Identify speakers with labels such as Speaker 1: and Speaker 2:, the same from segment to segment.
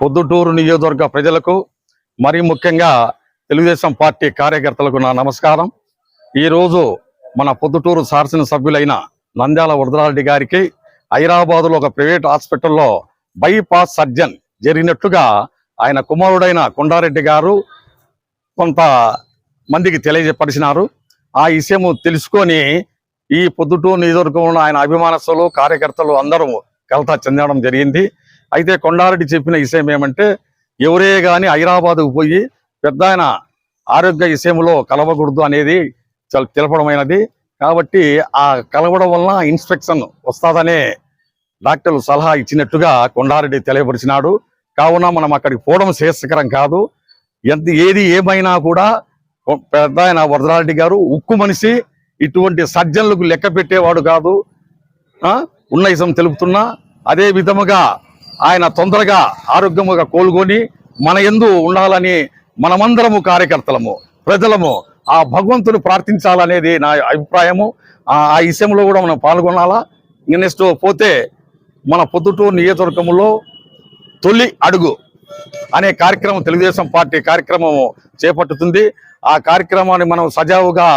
Speaker 1: Proddatur నియోజకవర్గ ప్రజలకు మరీ ముఖ్యంగా తెలుగుదేశం పార్టీ కార్యకర్తలకు నా నమస్కారం. ఈరోజు మన పొద్దుటూరు శాసన సభ్యులైన నంద్యాల వరదరారెడ్డి గారికి హైదరాబాదులో ఒక ప్రైవేట్ హాస్పిటల్లో బైపాస్ సర్జన్ జరిగినట్లుగా ఆయన కుమారుడైన కొండారెడ్డి గారు కొంత మందికి తెలియజేపరిచినారు. ఆ విషయము తెలుసుకొని ఈ పొద్దుటూరు నియోజకవర్గంలో ఆయన అభిమానస్తులు కార్యకర్తలు అందరూ కలత చెందడం జరిగింది. అయితే కొండారెడ్డి చెప్పిన విషయం ఏమంటే ఎవరే గాని హైదరాబాద్కు పోయి పెద్ద ఆయన ఆరోగ్య విషయంలో కలవకూడదు అనేది తెలపడమైనది. కాబట్టి ఆ కలవడం వలన ఇన్స్పెక్షన్ వస్తాదనే డాక్టర్లు సలహా ఇచ్చినట్టుగా కొండారెడ్డి తెలియపరిచినాడు. కావున మనం అక్కడికి పోవడం శ్రేయస్కరం కాదు. ఎంత ఏది ఏమైనా కూడా పెద్ద ఆయన వరదరారెడ్డి గారు ఉక్కు మనిషి ఇటువంటి సర్జన్లకు లెక్క పెట్టేవాడు కాదు. ఆ? ఉన్న విషయం తెలుపుతున్నా. అదే విధముగా ఆయన తొందరగా ఆరోగ్యముగా కోలుకొని మన ఎందు ఉండాలని మనమందరము కార్యకర్తలము ప్రజలము ఆ భగవంతుని ప్రార్థించాలనేది నా అభిప్రాయము. ఆ ఆ విషయంలో కూడా మనం పాల్గొనాలా? నెక్స్ట్ పోతే మన పొద్దుటూరు నియోజకవర్గంలో తొలి అడుగు అనే కార్యక్రమం తెలుగుదేశం పార్టీ కార్యక్రమం చేపట్టుతుంది. ఆ కార్యక్రమాన్ని మనం సజావుగా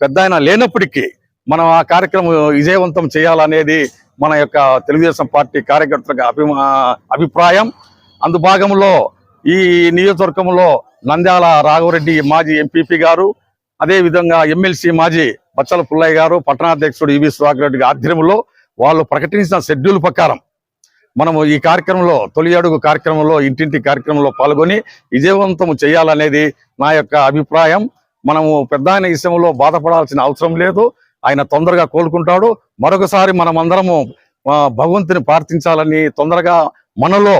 Speaker 1: పెద్ద లేనప్పటికీ మనం ఆ కార్యక్రమం విజయవంతం చేయాలనేది మన యొక్క తెలుగుదేశం పార్టీ కార్యకర్తల అభిమా అభిప్రాయం. అందు భాగంలో ఈ నియోజకవర్గంలో నంద్యాల రాఘవరెడ్డి మాజీ ఎంపీపీ గారు అదే విధంగా ఎమ్మెల్సీ మాజీ బచ్చల పుల్లయ్య గారు పట్టణాధ్యక్షుడు ఈవి సుధాకర్ రెడ్డి ఆధ్వర్యంలో వాళ్ళు ప్రకటించిన షెడ్యూల్ ప్రకారం మనము ఈ కార్యక్రమంలో తొలి అడుగు కార్యక్రమంలో ఇంటింటి కార్యక్రమంలో పాల్గొని విజయవంతం చేయాలనేది నా యొక్క అభిప్రాయం. మనము పెద్ద విషయంలో బాధపడాల్సిన అవసరం లేదు. ఆయన తొందరగా కోలుకుంటాడు. మరొకసారి మనం అందరము భగవంతుని ప్రార్థించాలని తొందరగా మనలో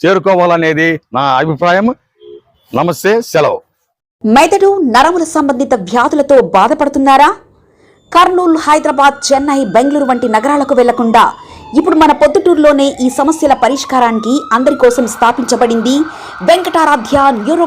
Speaker 1: చేరుకోవాలనేది నా అభిప్రాయం. నమస్తే సెలవు.
Speaker 2: మెదడు నరముల సంబంధిత వ్యాధులతో బాధపడుతున్నారా? కర్నూలు హైదరాబాద్ చెన్నై బెంగళూరు వంటి నగరాలకు వెళ్ళకుండా ఇప్పుడు మన పొద్దుటూరులోనే ఈ సమస్యల పరిష్కారానికి అందరి కోసం స్థాపించబడింది వెంకటారాధ్య న్యూరో